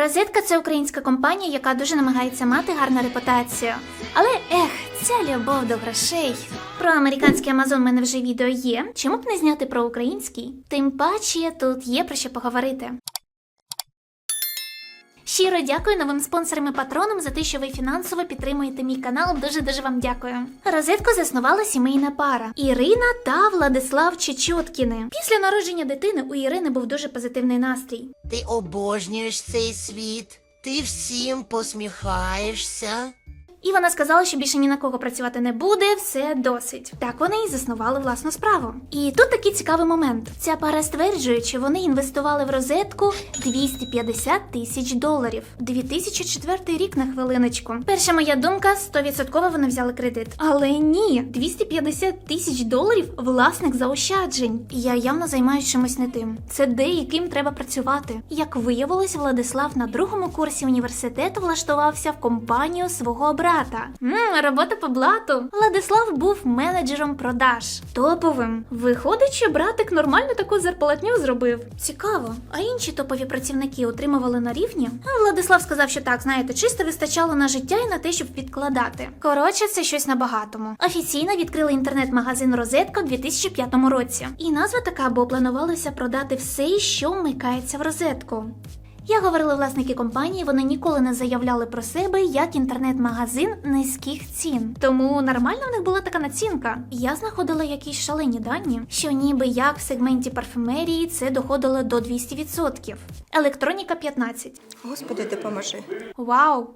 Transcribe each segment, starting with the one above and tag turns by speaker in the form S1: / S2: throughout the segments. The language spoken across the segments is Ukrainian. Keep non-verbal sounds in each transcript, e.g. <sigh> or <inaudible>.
S1: Розетка це українська компанія, яка дуже намагається мати гарну репутацію. Але ех, ця любов до грошей. Про американський Амазон в мене вже відео є. Чому б не зняти про український? Тим паче тут є про що поговорити. Щиро дякую новим спонсорам і патронам за те, що ви фінансово підтримуєте мій канал. Дуже дуже вам дякую. Розетку заснувала сімейна пара Ірина та Владислав Чечоткіни. Після народження дитини у Ірини був дуже позитивний настрій.
S2: Ти обожнюєш цей світ, ти всім посміхаєшся.
S1: І вона сказала, що більше ні на кого працювати не буде, все досить. Так вони і заснували власну справу. І тут такий цікавий момент. Ця пара стверджує, що вони інвестували в розетку 250 тисяч доларів. 2004 рік на хвилиночку. Перша моя думка 100% вони взяли кредит. Але ні, 250 тисяч доларів власник заощаджень. Я явно займаюся чимось не тим. Це де і ким треба працювати. Як виявилось, Владислав на другому курсі університету влаштувався в компанію свого брата. Мм, робота по блату. Владислав був менеджером продаж. Топовим. Виходить, що братик нормально таку зарплатню зробив. Цікаво. А інші топові працівники отримували на рівні? А Владислав сказав, що так, знаєте, чисто вистачало на життя і на те, щоб відкладати. Коротше, це щось на багатому. Офіційно відкрили інтернет-магазин Розетка у 2005 році. І назва така, бо планувалося продати все, що вмикається в розетку. Я говорила власники компанії, вони ніколи не заявляли про себе як інтернет-магазин низьких цін. Тому нормальна в них була така націнка. Я знаходила якісь шалені дані, що ніби як в сегменті парфюмерії це доходило до 200%. Електроніка 15.
S3: Господи, допоможи.
S1: Вау!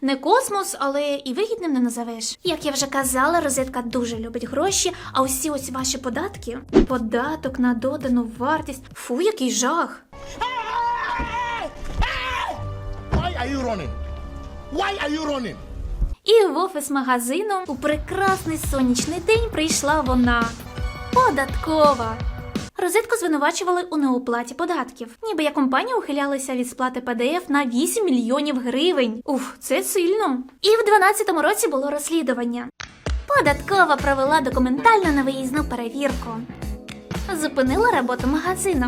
S1: Не космос, але і вигідним не назовеш. Як я вже казала, розетка дуже любить гроші, а усі ось ваші податки, податок на додану вартість. Фу, який жах!
S4: Are you running? Why are you running?
S1: І в офіс магазину у прекрасний сонячний день прийшла вона. Податкова. Розетку звинувачували у неоплаті податків, ніби як компанія ухилялася від сплати ПДФ на 8 мільйонів гривень. Уф, це сильно. І в 12-му році було розслідування. Податкова провела документально невиїзну перевірку. Зупинила роботу магазину.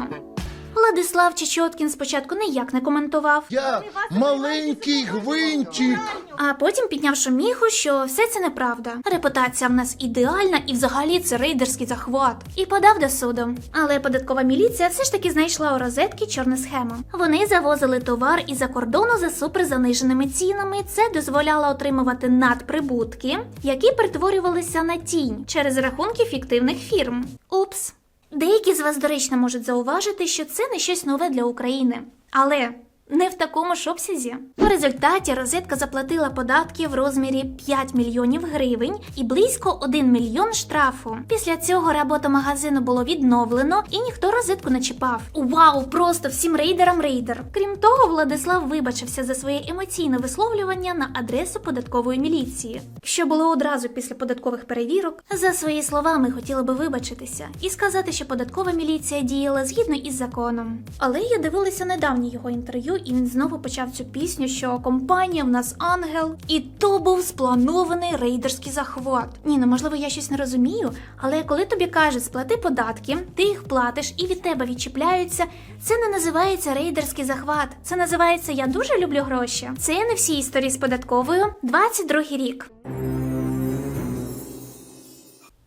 S1: Владислав Чечоткін спочатку ніяк не коментував.
S4: Я маленький гвинтик.
S1: А потім підняв шуміху, що все це неправда. Репутація в нас ідеальна і взагалі це рейдерський захват. І подав до суду. Але податкова міліція все ж таки знайшла у розетки чорну схему. Вони завозили товар із-за кордону за суперзаниженими цінами. Це дозволяло отримувати надприбутки, які перетворювалися на тінь через рахунки фіктивних фірм. Упс. Деякі з вас доречно можуть зауважити, що це не щось нове для України. Але не в такому ж обсязі. В результаті розетка заплатила податки в розмірі 5 мільйонів гривень і близько 1 мільйон штрафу. Після цього роботу магазину було відновлено і ніхто розетку не чіпав. Вау, просто всім рейдерам рейдер. Крім того, Владислав вибачився за своє емоційне висловлювання на адресу податкової міліції, що було одразу після податкових перевірок. За свої слова ми хотіли би вибачитися і сказати, що податкова міліція діяла згідно із законом. Але я дивилася недавнє його інтерв'ю, і він знову почав цю пісню, що компанія в нас ангел, і то був спланований рейдерський захват. Ні, ну можливо, я щось не розумію, але коли тобі кажуть сплати податки, ти їх платиш і від тебе відчіпляються. Це не називається рейдерський захват. Це називається Я дуже люблю гроші. Це не всі історії з податковою. 22 рік.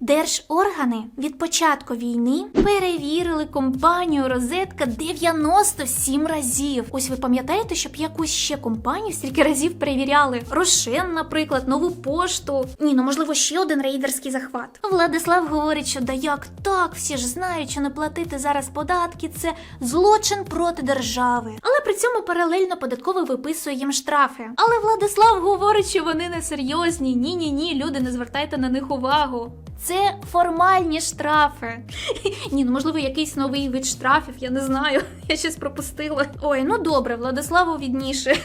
S1: Держоргани від початку війни перевірили компанію Розетка 97 разів. Ось ви пам'ятаєте, щоб якусь ще компанію стільки разів перевіряли? Рошен, наприклад, нову пошту. Ні, ну можливо, ще один рейдерський захват. Владислав говорить, що да як так, всі ж знають, що не платити зараз податки це злочин проти держави. Але при цьому паралельно податковий виписує їм штрафи. Але Владислав говорить, що вони не серйозні. Ні, ні, ні, люди, не звертайте на них увагу. Це формальні штрафи. <laughs> Ні, ну можливо, якийсь новий вид штрафів, я не знаю. <laughs> Я щось пропустила. Ой, ну добре, Владиславу відніше.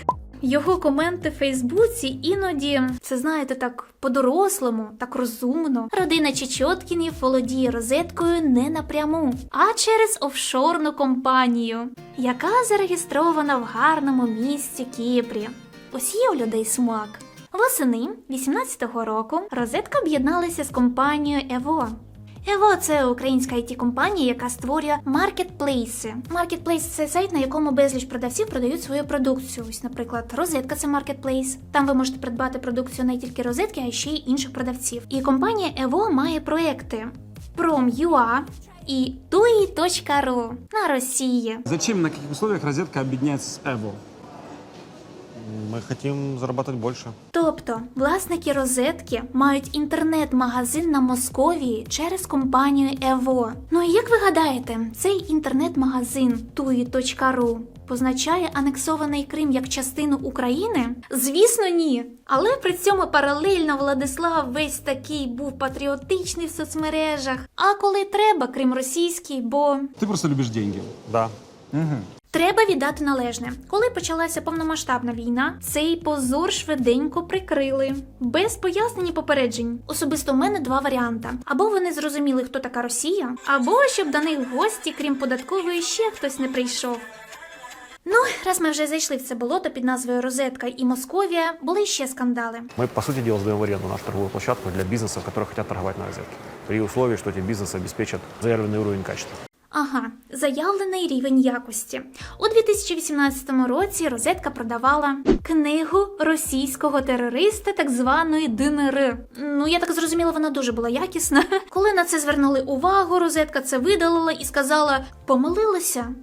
S1: Його коменти в Фейсбуці іноді, це знаєте, так по-дорослому, так розумно. Родина Чечоткінів володіє розеткою не напряму, а через офшорну компанію, яка зареєстрована в гарному місті Кіпрі. Ось є у людей смак. Восени 18-го року розетка об'єдналася з компанією Ево. Ево це українська it компанія яка створює маркетплейси. Маркетплейс це сайт, на якому безліч продавців продають свою продукцію. Ось, наприклад, розетка це маркетплейс. Там ви можете придбати продукцію не тільки розетки, а ще й інших продавців. І компанія Ево має проекти Prom.ua і TUI.ru на Росії.
S3: Зачем, на каких условиях розетка объединяется с Evo?
S5: Мы хотим зарабатывать больше.
S1: Тобто власники розетки мають інтернет-магазин на Московії через компанію Ево. Ну і як ви гадаєте, цей інтернет-магазин tui.ru позначає анексований Крим як частину України? Звісно, ні. Але при цьому паралельно Владислав весь такий був патріотичний в соцмережах. А коли треба, Крим російський, бо
S3: Ты просто любишь деньги.
S5: Да.
S1: Треба віддати належне. Коли почалася повномасштабна війна, цей позор швиденько прикрили. Без пояснень і попереджень. Особисто в мене два варіанти: або вони зрозуміли, хто така Росія, або щоб до них в гості, крім податкової, ще хтось не прийшов. Ну, раз ми вже зайшли в це болото під назвою Розетка і Московія, були ще скандали.
S5: Мы, по сути дела, сдаем в аренду нашу торговую площадку для бизнесов, которые хотят торговать на розетке. При условии, что эти бизнесы обеспечат заявленный уровень качества.
S1: Ага, заявлений рівень якості. У 2018 році розетка продавала книгу російського терориста, так званої ДНР. Ну я так зрозуміла, вона дуже була якісна. <laughs> Коли на це звернули увагу, розетка це видалила і сказала: помилилася.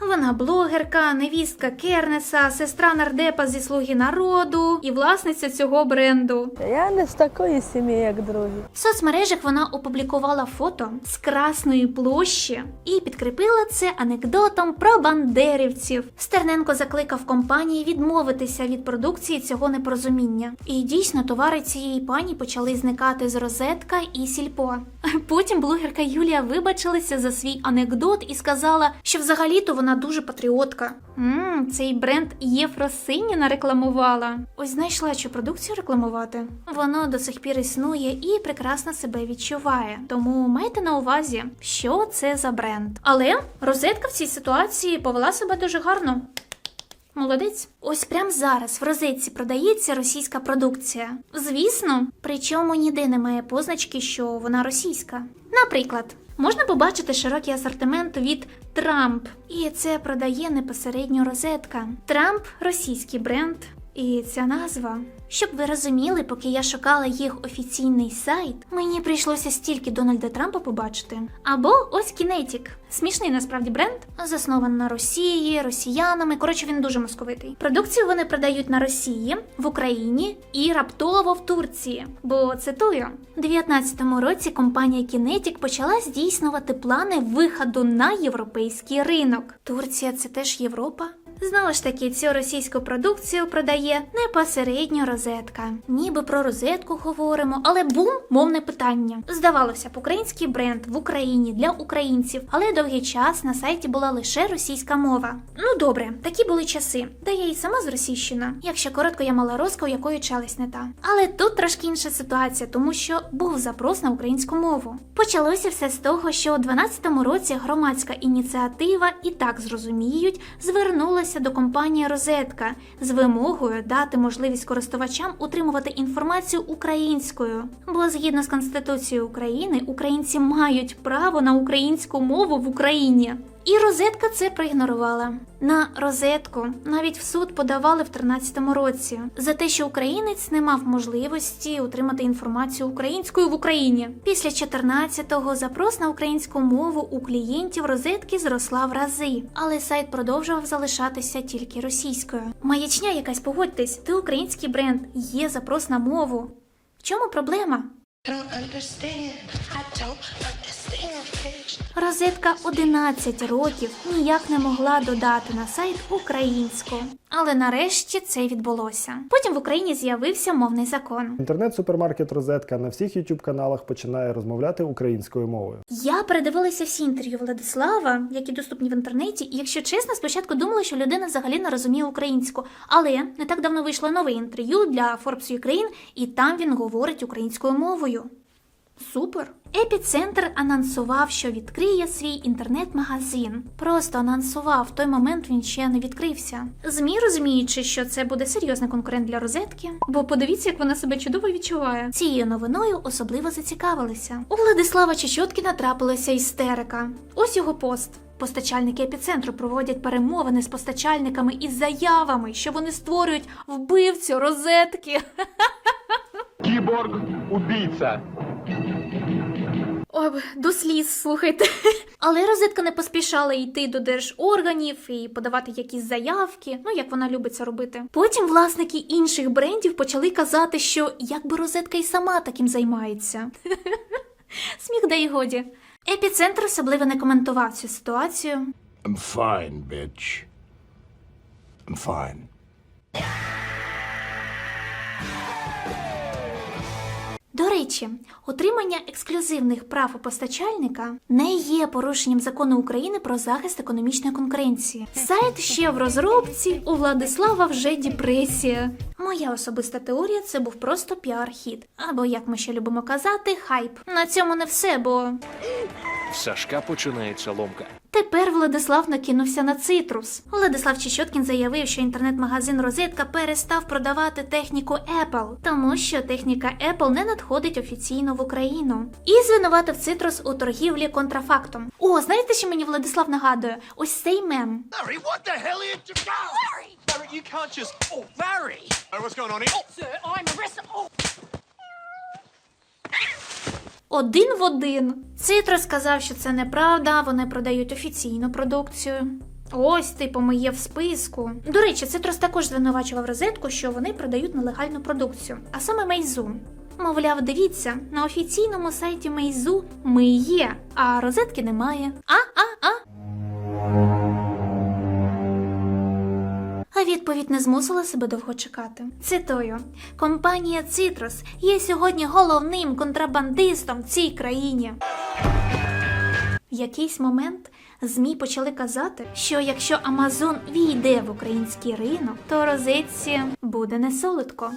S1: Вона блогерка, невістка Кернеса, сестра нардепа зі слуги народу і власниця цього бренду.
S6: Я не з такої сім'ї, як другі.
S1: В соцмережах вона опублікувала фото з Красної площі і підкріпила це анекдотом про бандерівців. Стерненко закликав компанії відмовитися від продукції цього непорозуміння. І дійсно товари цієї пані почали зникати з розетка і сільпо. Потім блогерка Юлія вибачилася за свій анекдот і сказала, що взагалі-то вона дуже патріотка. Мм, цей бренд Єфросиніна рекламувала. Ось знайшла, що продукцію рекламувати. Воно до сих пір існує і прекрасно себе відчуває. Тому майте на увазі, що це за бренд. Але розетка в цій ситуації повела себе дуже гарно. Молодець. Ось прямо зараз в розетці продається російська продукція. Звісно, причому ніде немає позначки, що вона російська. Наприклад, можна побачити широкий асортимент від Трамп, і це продає непосередньо розетка. Трамп російський бренд. І ця назва. Щоб ви розуміли, поки я шукала їх офіційний сайт, мені прийшлося стільки Дональда Трампа побачити. Або ось Кінетік. Смішний насправді бренд, заснований на Росії, росіянами. Коротше, він дуже московитий. Продукцію вони продають на Росії, в Україні і раптово в Турції. Бо цитую, у 19-му році компанія Кінетік почала здійснювати плани виходу на європейський ринок. Турція це теж Європа. Знову ж таки, цю російську продукцію продає непосередньо розетка. Ніби про розетку говоримо, але бум, мовне питання. Здавалося б, український бренд в Україні для українців, але довгий час на сайті була лише російська мова. Ну добре, такі були часи, де я і сама з Російщина. Якщо коротко, я мала розка, у якої не та. Але тут трошки інша ситуація, тому що був запрос на українську мову. Почалося все з того, що у 12-му році громадська ініціатива і так зрозуміють, звернулася до компанії Розетка з вимогою дати можливість користувачам утримувати інформацію українською. Бо згідно з Конституцією України, українці мають право на українську мову в Україні. І розетка це проігнорувала. На розетку навіть в суд подавали в 13-му році за те, що українець не мав можливості отримати інформацію українською в Україні. Після 14-го запрос на українську мову у клієнтів розетки зросла в рази, але сайт продовжував залишатися тільки російською. Маячня якась погодьтесь, ти український бренд, є запрос на мову. В чому проблема? Розетка 11 років ніяк не могла додати на сайт українську. Але нарешті це відбулося. Потім в Україні з'явився мовний закон.
S7: Інтернет-супермаркет Розетка на всіх youtube каналах починає розмовляти українською мовою.
S1: Я передивилася всі інтерв'ю Владислава, які доступні в інтернеті, і якщо чесно, спочатку думала, що людина взагалі не розуміє українську. Але не так давно вийшло нове інтерв'ю для Forbes Ukraine, і там він говорить українською мовою. Супер. Епіцентр анонсував, що відкриє свій інтернет-магазин. Просто анонсував, в той момент він ще не відкрився. ЗМІ розуміючи, що це буде серйозний конкурент для розетки, бо подивіться, як вона себе чудово відчуває. Цією новиною особливо зацікавилися. У Владислава Чечоткіна трапилася істерика. Ось його пост. Постачальники епіцентру проводять перемовини з постачальниками із заявами, що вони створюють вбивцю розетки. <laughs>
S4: Киборг убийца.
S1: Ой, до сліз, слухайте. <laughs> Але розетка не поспішала йти до держорганів і подавати якісь заявки, ну як вона любить це робити. Потім власники інших брендів почали казати, що якби розетка і сама таким займається. <laughs> Сміх да й годі. Епіцентр особливо не коментував цю ситуацію.
S4: I'm fine, bitch. I'm fine.
S1: До речі, отримання ексклюзивних прав постачальника не є порушенням закону України про захист економічної конкуренції. Сайт ще в розробці, у Владислава вже депресія. Моя особиста теорія це був просто піар-хід. Або, як ми ще любимо казати, хайп. На цьому не все, бо
S8: Сашка починається ломка.
S1: Тепер Владислав накинувся на цитрус. Владислав Чечоткін заявив, що інтернет-магазин Розетка перестав продавати техніку Apple, тому що техніка Apple не надходить офіційно в Україну. І звинуватив цитрус у торгівлі контрафактом. О, знаєте, що мені Владислав нагадує? Ось цей мем.
S4: Larry, what the hell are you doing? Larry! Larry, you can't just. Oh, Larry! What's going on here? Oh,
S9: Sir, I'm arrested. Oh.
S1: Один в один. Цитрус сказав, що це неправда, вони продають офіційну продукцію. Ось, типу, ми є в списку. До речі, Цитрус також звинувачував розетку, що вони продають нелегальну продукцію, а саме Мейзу. Мовляв, дивіться, на офіційному сайті Мейзу ми є, а розетки немає. А, а, відповідь не змусила себе довго чекати. Цитую: компанія Citrus є сьогодні головним контрабандистом в цій країні. В якийсь момент ЗМІ почали казати, що якщо Амазон війде в український ринок, то розетці буде не солодко.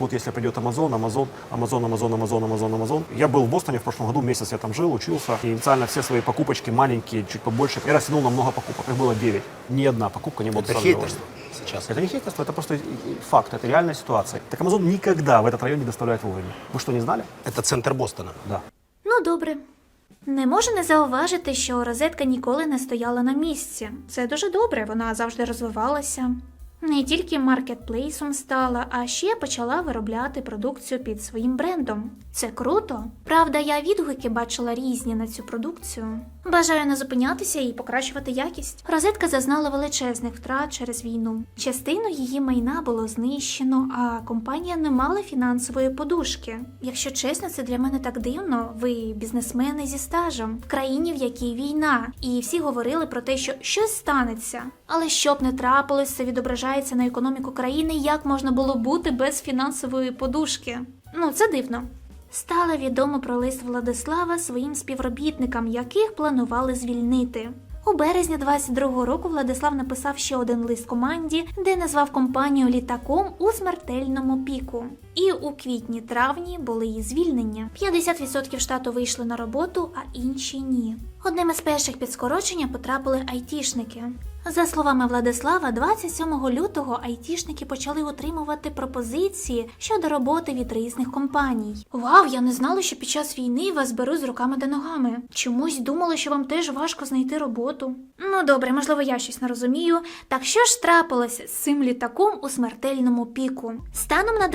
S5: Вот если придет Amazon, Amazon, Amazon, Amazon, Amazon, Amazon, Amazon. Я был в Бостоне в прошлом году, месяц я там жил, учился. И инициально все свои покупочки маленькие, чуть побольше, я растянул на много покупок. Их было 9. Ни одна покупка не была
S10: Это
S5: сразу
S10: хейтерство
S5: довольна.
S10: сейчас.
S5: Это не хейтерство, это просто и- и факт, это реальная ситуация. Так Amazon никогда в этот район не доставляет вовремя. Вы что, не знали?
S10: Это центр Бостона.
S5: Да.
S1: Ну, добре. Не можу не зауважити, що розетка ніколи не стояла на місці. Це дуже добре, вона завжди розвивалася. Не тільки маркетплейсом стала, а ще почала виробляти продукцію під своїм брендом. Це круто. Правда, я відгуки бачила різні на цю продукцію. Бажаю не зупинятися і покращувати якість. Розетка зазнала величезних втрат через війну. Частину її майна було знищено, а компанія не мала фінансової подушки. Якщо чесно, це для мене так дивно. Ви бізнесмени зі стажем в країні, в якій війна, і всі говорили про те, що щось станеться. Але щоб не трапилось, це відображається на економіку країни, як можна було бути без фінансової подушки. Ну, це дивно. Стало відомо про лист Владислава своїм співробітникам, яких планували звільнити. У березні 22-го року Владислав написав ще один лист команді, де назвав компанію літаком у смертельному піку. І у квітні-травні були її звільнення. 50% штату вийшли на роботу, а інші ні. Одним із перших під скорочення потрапили айтішники. За словами Владислава, 27 лютого айтішники почали отримувати пропозиції щодо роботи від різних компаній. Вау, я не знала, що під час війни вас беруть з руками та ногами. Чомусь думала, що вам теж важко знайти роботу. Ну добре, можливо, я щось не розумію. Так що ж трапилося з цим літаком у смертельному піку? Станом на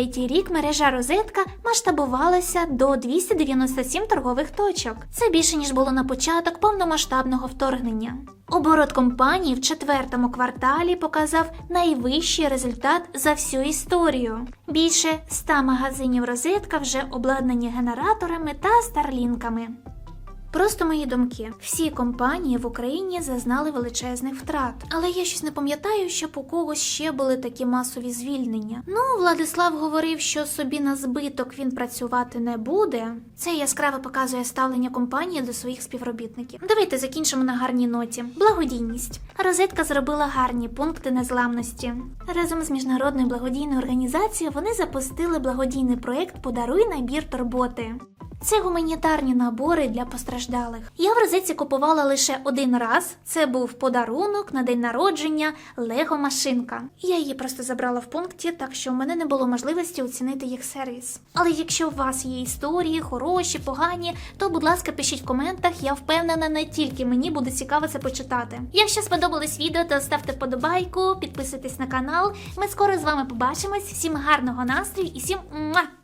S1: 23-й рік мережа розетка масштабувалася до 297 торгових точок. Це більше ніж було на початок повномасштабного вторгнення. Оборот компанії в четвертому кварталі показав найвищий результат за всю історію. Більше 100 магазинів розетка вже обладнані генераторами та старлінками. Просто мої думки. Всі компанії в Україні зазнали величезних втрат, але я щось не пам'ятаю, щоб у когось ще були такі масові звільнення. Ну, Владислав говорив, що собі на збиток він працювати не буде. Це яскраво показує ставлення компанії до своїх співробітників. Давайте закінчимо на гарній ноті. Благодійність. Розетка зробила гарні пункти незламності. Разом з міжнародною благодійною організацією вони запустили благодійний проект Подаруй набір турботи. Це гуманітарні набори для постраждалих. Я в розетці купувала лише один раз. Це був подарунок на день народження Лего машинка. Я її просто забрала в пункті, так що в мене не було можливості оцінити їх сервіс. Але якщо у вас є історії, хороші, погані, то будь ласка, пишіть в коментах. Я впевнена, не тільки мені буде цікаво це почитати. Якщо сподобалось відео, то ставте вподобайку, підписуйтесь на канал. Ми скоро з вами побачимось. Всім гарного настрою і всім!